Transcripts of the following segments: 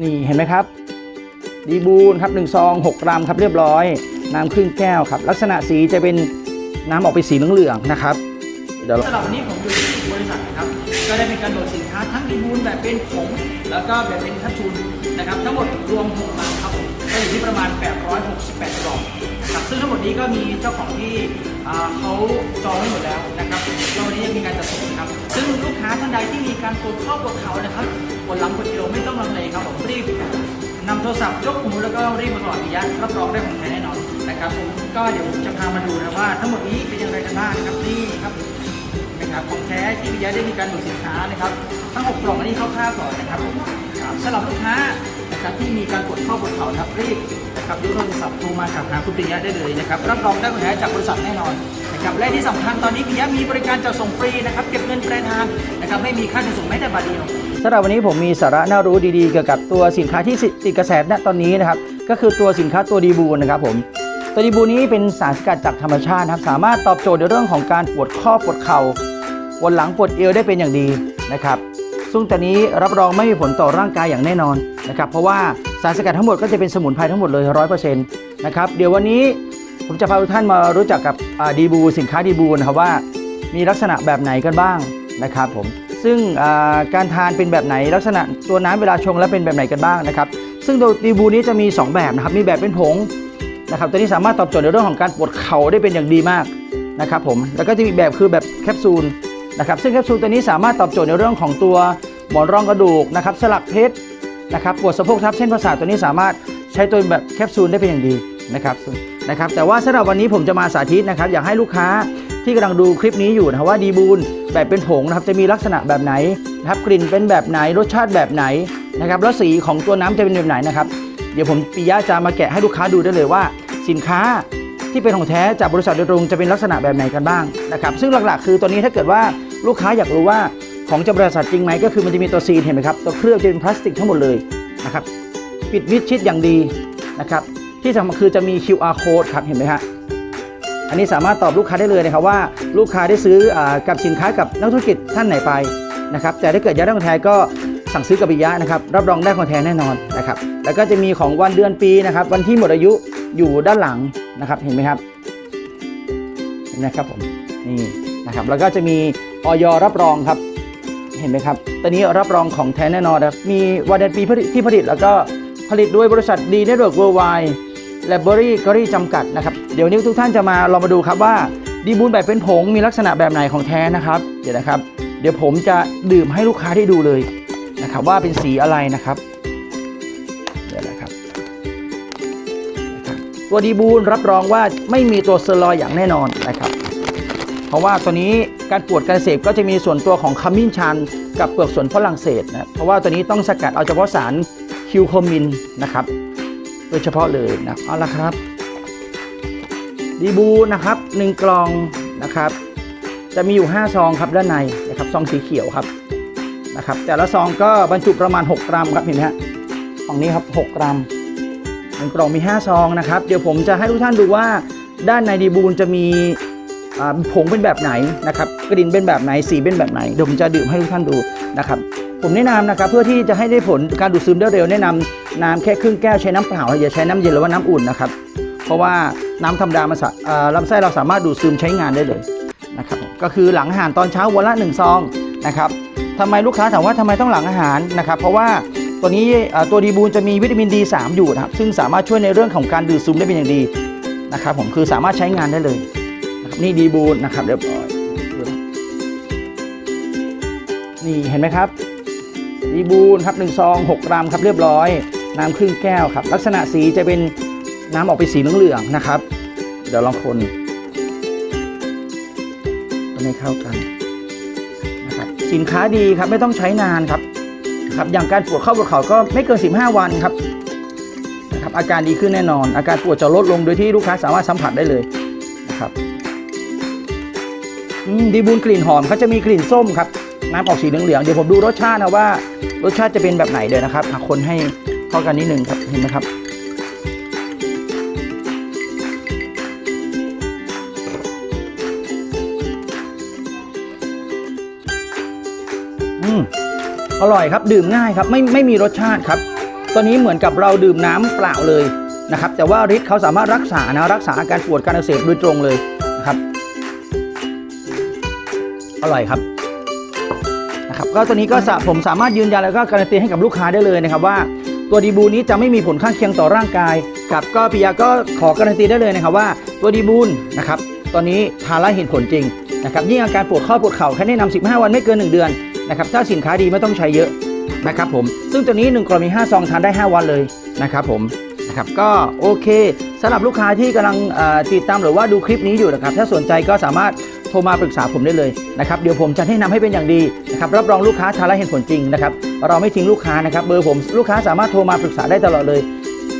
นี่เห็นไหมครับดีบูนครับหนึ่งซองหกกรัมครับเรียบร้อย น้ำครึ่งแก้วครับ ลักษณะสีจะเป็นน้ำออกไปสีเหลืองๆนะครับเดี๋ยวสำหรับวันนี้ผมอยู่ที่บริษัทนะครับ ก็ได้มีการโหลดสินค้าทั้งดีบูลแบบเป็นผงแล้วก็แบบเป็นแคปซูลนะครับ ทั้งหมดรวม6ลังครับผมก็อยู่ที่ประมาณ 868กล่องนะครัม ซึ่งทั้งหมดนี้ก็มีเจ้าของที่เขาจองไว้หมดแล้วนะครับแล้ววันนี้ยังมีการจัดส่งครับ ซึ่งลูกค้าท่านใดที่มีการปวดข้อปวดเข่านะครับปวดหลังปวดเอวไม่ต้องลังเลครับผมรีบนำโทรศัพท์ยกหูแล้วก็รีบมาก่อนปิยะรับรองได้ของแท้แน่นอนนะครับผมก็เดี๋ยวผมจะพามาดูนะว่า ทั้งหมดนี้เป็นอย่างไรกันบ้างนะครับนี่ครับนะครับของแท้ที่ปิยะได้มีการดูสินค้านะครับ ทั้งหกกล่องอันนี้คร่าวๆก่อนนะครับผมครับสำหรับลูกค้า นะที่มีการปวดข้อปวดเข่านะครับรีบนะครับยกโทรศัพท์โทรมาถามหาคุณปิยะได้เลยนะครับรับรองได้ของแท้จากบริษัทแน่นอนนะครับและที่สำคัญตอนนี้ปิยะมีบริการจัดส่งฟรีนะครับเก็บเงินปลายทางนะครับไม่มีค่าจัดส่งแม้แต่บาทเดียวสำหรับวันนี้ผมมีสาระน่ารู้ดีๆเกี่ยวกับตัวสินค้าที่ติดกระแสณตอนนี้นะครับก็คือตัวสินค้าตัวดีบูนนะครับผมตัวดีบูนนี้เป็นสารสกัดจากธรรมชาตินะครับสามารถตอบโจทย์ในเรื่องของการปวดข้อปวดเข่าปวดหลังปวดเอวได้เป็นอย่างดีนะครับซึ่งตัวนี้รับรองไม่มีผลต่อร่างกายอย่างแน่นอน นะครับเพราะว่าสารสกัดทั้งหมดก็จะเป็นสมุนไพรทั้งหมดเลยร้อยเปอร์เซ็นต์นะครับเดี๋ยววันนี้ผมจะพาทุกท่านมารู้จักกับดีบูสินค้าดีบูนะครับว่ามีลักษณะแบบไหนกันบ้างนะครับผมซึ่งการทานเป็นแบบไหนลักษณะตัวน้ำเวลาชงแล้วเป็นแบบไหนกันบ้างนะครับซึ่งตัวดีบูนี้จะมี 2 แบบนะครับมีแบบเป็นผงนะครับตัวนี้สามารถตอบโจทย์ในเรื่องของการปวดเข่าได้เป็นอย่างดีมากนะครับผมแล้วก็จะมีแบบคือแบบแคปซูลนะครับซึ่งแคปซูลตัวนี้สามารถตอบโจทย์ในเรื่องของตัวหมอนรองกระดูกนะครับสลักเพชร นะครับปวดสะโพกทับเส้นประสาทตัวนี้สามารถใช้ตัวแบบแคปซูลได้เป็นอย่างดีนะครับนะครับ แต่ว่าสำหรับวันนี้ผมจะมาสาธิตนะครับ อยากให้ลูกค้าที่กำลังดูคลิปนี้อยู่นะครับว่าดีบูลแบบเป็นผงนะครับจะมีลักษณะแบบไหนนะครับกลิ่นเป็นแบบไหนรสชาติแบบไหนนะครับแล้วสีของตัวน้ำจะเป็นแบบไหนนะครับ เดี๋ยวผมปิยะจะมาแกะให้ลูกค้าดูได้เลยว่า สินค้าที่เป็นของแท้จากบริษัทโดยตรงจะเป็นลักษณะแบบไหนกันบ้างนะครับ ซึ่งหลักๆ คือตัวนี้ถ้าเกิดว่าลูกค้าอยากรู้ว่า ของจาบริษัทจริงไหมก็คือมันจะมีตัวซีนเห็นไหมครับตัวเครื่องจะเป็นพลาสติกทั้งหมดเลยนะครับปิดมิดชิดอย่างดีนะครับที่สำคัญคือจะมี QR code ครับเห็นไหมฮะอันนี้สามารถตอบลูกค้าได้เลยนะครับว่าลูกค้าได้ซื้ออกับสินค้ากับนักธุรกิจท่านไหนไปนะครับแต่ถ้าเกิดอยากได้ของแท้ก็สั่งซื้อกับปิยะนะครับรับรองได้ของแท้แน่นอนนะครับแล้วก็จะมีของวันเดือนปีนะครับวันที่หมดอายุอยู่ด้านหลังนะครับเห็นไหมครับนไหมครับผมนี่นะครับแล้วก็จะมีออยรับรองครับ เห็นไหมครับตัวนี้รับรองของแท้แน่นอนครับ มีวันเดนปีที่ผลิตแล้วก็ผลิตด้วยบริษัทดีเน็ตเวิร์กเวิร์ไวแลบอรี่กอรี่จำกัดนะครับ เดี๋ยวนี้ทุกท่านจะมาลองมาดูครับว่าดีบูลแบบเป็นผงมีลักษณะแบบไหนของแท้นะครับ เดี๋ยวนะครับ เดี๋ยวผมจะดื่มให้ลูกค้าได้ดูเลยนะครับว่าเป็นสีอะไรนะครับเดี๋ยวนะครับ ตัวดีบูลรับรองว่าไม่มีตัวเซอรอยอย่างแน่นอนนะครับ เพราะว่าตัวนี้การปวดการเสพก็จะมีส่วนตัวของขมิ้นชันกับเปลือกส่วนฝรั่งเศสนะเพราะว่าตัวนี้ต้องสกัดเอาเฉพาะสารคิวโคมินนะครับ โดยเฉพาะเลยนะเอาละครับดีบูนะครับ1กล่องนะครับ จะมีอยู่ 5 ซองครับด้านในนะครับซองสีเขียวครับนะครับ แต่ละซองก็บรรจุประมาณ 6 กรัมครับเห็นไหมฮะของนี้ครับ 6 กรัมหนึ่งกล่องมี 5 ซองนะครับ เดี๋ยวผมจะให้ทุกท่านดูว่าด้านในดีบูนจะมี ผงเป็นแบบไหนนะครับกลิ่นเป็นแบบไหนสีเป็นแบบไหนเดี๋ยวผมจะดื่มให้ทุกท่านดูนะครับผมแนะนำนะครับเพื่อที่จะให้ได้ผลการดูดซึมได้เร็วแนะนำน้ำแค่ครึ่งแก้วใช้น้ำเปล่าอย่าใช้น้ำเย็นหรือว่าน้ำอุ่นนะครับเพราะว่าน้ำธรรมดามันสะเอ่อลำไส้เราสามารถดูดซึมใช้งานได้เลยนะครับก็คือหลังอาหารตอนเช้าวันละหนึ่งซองนะครับทำไมลูกค้าถามว่าทำไมต้องหลังอาหารนะครับเพราะว่าตัวนี้ตัวดีบูนจะมีวิตามิน D3 อยู่นะครับซึ่งสามารถช่วยในเรื่องของการดูดซึมได้เป็นอย่างดีนะครับผมคือสามารถใช้งานได้เลย นี่ดีบูนนะครับเรียบร้อยนี่เห็นไหมครับดีบูนครับ1ซอง6กรัมครับเรียบร้อย น้ำครึ่งแก้วครับ ลักษณะสีจะเป็นน้ำออกไปสีเหลืองๆนะครับ เดี๋ยวลองคนคนให้เข้ากันนะครับสินค้าดีครับไม่ต้องใช้นานครับครับอย่างการปวดเข้าปวดเข่าก็ไม่เกิน 15 วันครับนะครับอาการดีขึ้นแน่นอน อาการปวดจะลดลงโดยที่ลูกค้าสามารถสัมผัสได้เลยนะครับ ดีบูนกลิ่นหอมเขาจะมีกลิ่นส้มครับ น้ำออกสีเหลืองๆเดี๋ยวผมดูรสชาตินะว่ารสชาติจะเป็นแบบไหนเดี๋ยวนะครับหาคนให้เข้ากันนิดนึงครับเห็นไหมครับอืมอร่อยครับดื่มง่ายครับไม่ไม่มีรสชาติครับตัวนี้เหมือนกับเราดื่มน้ำเปล่าเลยนะครับแต่ว่าฤทธิ์เขาสามารถรักษานะรักษาอาการปวดการอักเสบโดยตรงเลย อร่อยครับนะครับก็ตัวนี้ก็ผมสามารถยืนยันแล้วก็การันตีให้กับลูกค้าได้เลยนะครับว่าตัวดีบูนี้จะไม่มีผลข้างเคียงต่อร่างกายครับก็ปิยาก็ขอการันตีได้เลยนะครับว่าตัวดีบูนนะครับตอนนี้ทานแล้วเห็นผลจริงนะครับยิ่งอาการปวดข้อปวดเข่าแค่แนะนำ15 วันไม่เกิน 1 เดือนนะครับถ้าสินค้าดีไม่ต้องใช้เยอะนะครับผมซึ่งตัวนี้1กล่องมี5ซองทานได้ 5 วันเลยนะครับผมนะครับก็โอเคสำหรับลูกค้าที่กำลังติดตามหรือว่าดูคลิปนี้อยู่นะครับถ้าสนใจก็สามารถ โทรมาปรึกษาผมได้เลยนะครับเดี๋ยวผมจะแนะนำให้เป็นอย่างดีนะครับรับรองลูกค้าทานแล้วเห็นผลจริงนะครับเราไม่ทิ้งลูกค้านะครับเบอร์ผมลูกค้าสามารถโทรมาปรึกษาได้ตลอดเลย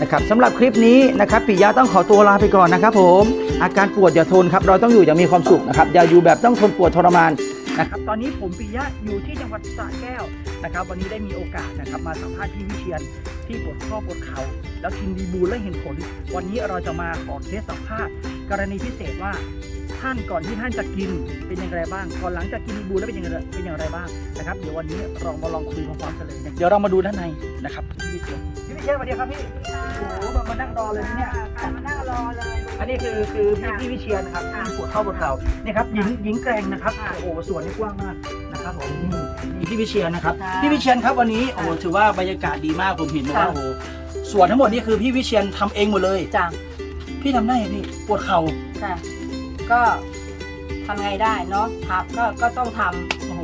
นะครับสำหรับคลิปนี้นะครับปิยะต้องขอตัวลาไปก่อนนะครับผมอาการปวดอย่าทนครับเราต้องอยู่อย่างมีความสุขนะครับอย่าอยู่แบบต้องทนปวดทรมานนะครับตอนนี้ผมปิยะอยู่ที่จังหวัดสระแก้วนะครับ วันนี้ได้มีโอกาสนะครับมาสัมภาษณ์พี่วิเชียนที่ปวดข้อปวดเข่าแล้วกินดีบูลและเห็นผล วันนี้เราจะมาขอเคสสัมภาษณ์กรณีพิเศษว่า ท่านก่อนที่ท่านจะกินเป็นอย่างไรบ้างก่อนหลังจากกินดีบูลแล้วเป็นอย่างไรเป็นอย่างไรบ้างนะครับ เดี๋ยววันนี้เรามาลองคุยพร้อมๆกันเลยนะเดี๋ยวเรามาดูด้านในนะครับพี่วิเชียนพี่วิเชียนสวัสดีครับพี่โอ้โหมามานั่งรอเลยนะเนี่ยค่ะมานั่งรอเลยอันนี้คือคือพี่พี่วิเชียนนะครับค่ะปวดข้อปวดเข่านี่ครับหญิงหญิงแกร่งนะครับค่ะโอ้โหสวนนี่กว้างมากนะครับผมนี่นี่พี่วิเชียนนะครับค่ะพี่วิเชียนครับวันนี้โอ้โหค่ะถือว่าบรรยากาศดีมากผมเห็นว่าค่ะโอ้โหสวนทั้งหมดนี่คือพี่วิเชียนทำเองหมดเลยจ้ะพี่ทำได้ไงพี่ปวดเข่าค่ะ ก็ทำไงได้เนาะทับก็ก็ต้องท โอ้โห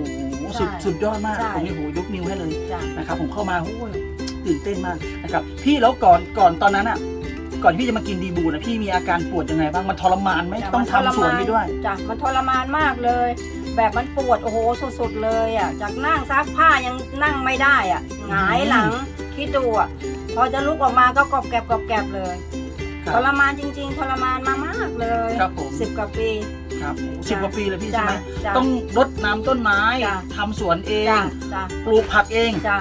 ใช่สุดสุดยอดมากใช่ผมนี่โอ้โหยกนิ้วให้เลยำจ้ะนะครับ ผมเข้ามาโอ้โหตื่นเต้นมากนะครับ พี่แล้วก่อนก่อนตอนนั้นอะ ก่อนที่พี่จะมากินดีบูนะพี่มีอาการปวดยังไงบ้างมันทรมานไหมจ้ะต้องมันทรทำสวนมานไปด้วย จ้ะมันทรมานมากเลย แบบมันปวดโอ้โหสุดๆเลยอะจากนั่งซักผ้ายังนั่งไม่ได้อะหงายหลังคิดดูอะพอจะลุกออกมาก็กรอบแกรบกรอบแกรบเลย ครับทรมานจริง ๆ ทรมานมามากเลยครับผม สิบกว่าปี ครับสิบกว่าปีเลยพี่จ้ะใช่ไหมจ้ะต้องรดน้ำต้นไม้จ้ะ ทำสวนเองจ้ะจ้ะปลูกผักเอง จ้ะ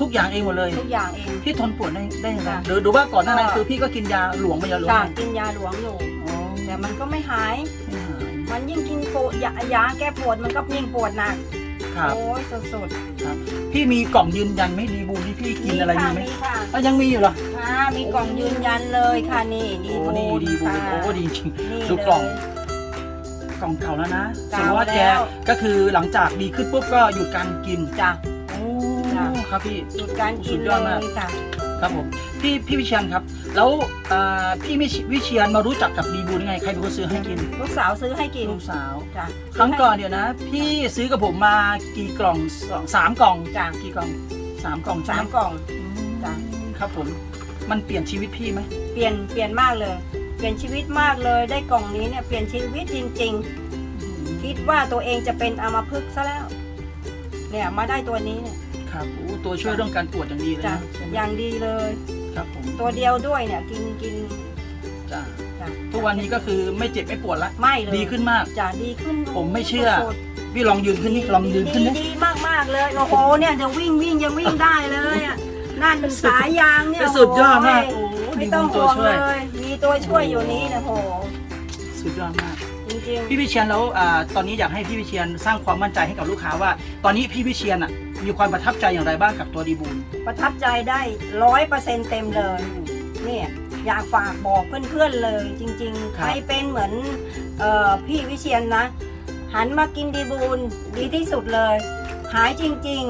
ทุกอย่างเองหมดเลยทุกอย่างเอง พี่ทนปวดได้ได้ยังไงจ้ะหรือดูว่าก่อนหน้านั้นก็ คือพี่ก็กินยาหลวงไปยาหลวงจ้ะไหมกินยาหลวงอยู่ อ๋อแต่มันก็ไม่หายไม่หาย มันยิ่งกินปวดยายาแก้ปวดมันก็ยิ่งปวดหนัก ครับ โอ้ยสุดพี่มีกล่องยืนยันไหมดีบูที่พี่ๆกินอะไรมีค่ะไหมมีค่ะอะยังมีอยู่เหรอ ค่ะ มีกล่องยืนยันเลยค่ะนี่ดีโอ้บูดีดีบูค่ะโอ้ดีจริง นี่ดูกล่องเลยกล่องเก่าแล้วนะเก่าแสดงว่าแกแล้ว ก็คือหลังจากดีขึ้นปุ๊บก็หยุดการกินจ้ะ โอ้จ้ะ ครับพี่หยุดการกิสุนดยเลอดมาก ยค่ะ ครับผม พี่พี่วิเชียนครับ แล้วเอ่อพี่วิเชียนมารู้จักกับดีบูได้ไง ใครเป็นคนซื้อให้กินลูกสาวซื้อให้กินลูกสาว จ้ะครั้งก่อนเดี๋ยวนะ พี่ซื้อกับผมมากี่กล่องสองสามกล่องจ้ะกี่กล่องสามกล่องสามใช่ไหกล่องจ้ะครับผมมันเปลี่ยนชีวิตพี่ไหมเปลี่ยนเปลี่ยนมากเลย เปลี่ยนชีวิตมากเลยได้กล่องนี้เนี่ยเปลี่ยนชีวิตจริง ๆ คิดว่าตัวเองจะเป็นอัมพฤกษ์ซะแล้ว เนี่ยมาได้ตัวนี้เนี่ยครับโอ้ตัวช่วยเรื่องการปวดอย่างดีเลยจ้ะนะใช่ไหมอย่างดีเลย ครับผมตัวเดียวด้วยเนี่ยกินกินจ้ะจ้ะทุกวันนี้ก็คือไม่เจ็บไม่ปวดละไม่เลยดีขึ้นมาก จ้ะดีขึ้นผมไม่เชื่อ สุดพี่ลองยืนๆขึ้นนี่ลองยืนขึ้นดีนี่ดีมากมากๆเลยโอ้โหเนี่ยจะวิ่งวิ่งยังวิ่งได้เลยอะนั่นสายยางเนี่ยสุดยอดมากโอ้โอ้โหโหไม่ดีต้องบุญตัห่ววงช่วย เลยมีตัวช่วยอยู่นี้นะโหสุดยอดมาก จริงพี่วิเชียนแล้วอ่าตอนนี้อยากให้พี่วิเชียนสร้างความมั่นใจให้กับลูกค้าว่า ตอนนี้พี่วิเชียนอะ มีความประทับใจอย่างไรบ้างกับตัวดีบูลๆประทับใจได้ร้อยเปอร์เซ็นต์เต็มเลยเนี่ยอยากฝากบอกเพื่อนๆเลย จริงๆ ใครเป็นเหมือนเออพี่วิเชียนนะ หันมากินดีบูลดีที่สุดเลย หายจริง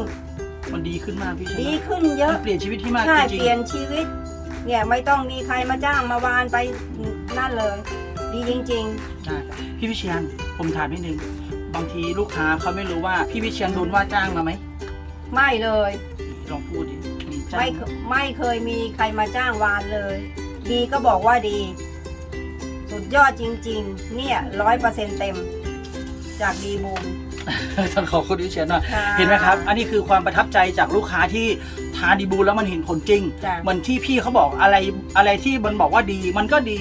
มันดีขึ้นมากพี่เชียนๆดีขึ้นเยมัอะนเปลี่ยนชีวิตที่มากใช่จริงเปลี่ยนชีวิต เนี่ยไม่ต้องมีใครมาจ้างมาวานไปนั่นเลย ดีจริงๆใช่ครับพี่วิเชียนผมถามนิดนึงบางทีลูกค้าเขาไม่รู้ว่าพี่วิเชียนโดนว่าจ้างมาไหมๆ ไม่เลย ลองพูดดิมีจ้างไม่เคไม่เคยมีใครมาจ้างวานเลย ดีก็บอกว่าดี สุดยอดจริง ๆ เนี่ยร้อยเปอร์เซ็นต์เต็ม จากดีบูม ต้องขอบคุณวิเชียนมากค่ะเห็นไหมครับ อันนี้คือความประทับใจจากลูกค้าที่ทานดีบูลแล้วมันเห็นผลจริง จ้ะ เหมือนที่พี่เขาบอกอะไรอะไรที่มันบอกว่าดี มันก็ดี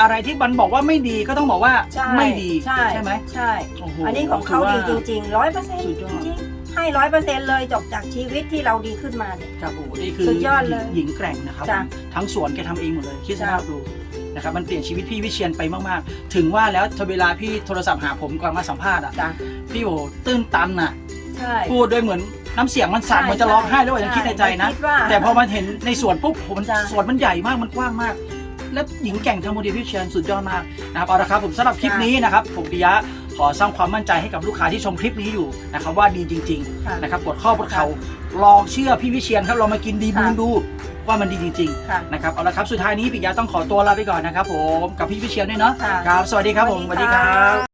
อะไรที่มันบอกว่าไม่ดีก็ต้องบอกว่าใช่ไม่ดีใช่ไหม ใช่โอ้โหอันนี้ของเขาถืดีว่จริงๆร้อยเปอร์เซ็นต์สุดจยอด ริงๆ ให้ร้อยเปอร์เซ็นต์เลยจบจากชีวิตที่เราดีขึ้นมาเนี่ย ครับโอ้โหนี่คือสุดยอดเลยหญิงแกร่งนะครับ จ้ะทั้งสวนแกทำเองหมดเลย คิดสจ้ะภาพดูนะครับมันเปลี่ยนชีวิตพี่วิเชียนไปมากๆ ถึงว่าแล้วเวลาพี่โทรศัพท์หาผมก่อนมาสัมภาษณ์อะจ้ะ พี่โอ้ตื้นตันอะ ใช่ พูดด้วยเหมือนน้ำเสียงมันสั่นใช่มันจะร้องไห้แล้วใช่ยังคิดในใจนะคิดว่าแต่พอมาเห็นในสวนปุ๊บโหมันจ้ะ สวนมันใหญ่มากมันกว้างมาก และหญิงแกร่งทำโมเดลพี่เชียนสุดยอดมากนะครับเอาละครับผมสำหรับคลิปนี้นะครับผมปิยะ ขอสร้างความมั่นใจให้กับลูกค้าที่ชมคลิปนี้อยู่นะครับว่าดีจริงค่ะๆนะครับปวดข้อปวดเข่าลองเชื่อพี่วิเชียนครับลองมากินดีบูนค่ะดูว่ามันดีจริงค่ะๆนะครับเอาละครับสุดท้ายนี้ปิยะต้องขอตัวลาไปก่อนนะครับผมกับพี่วิเชียนด้วยเนาะค่ะครับสวัสดีครับผมสวัสดีค่ะ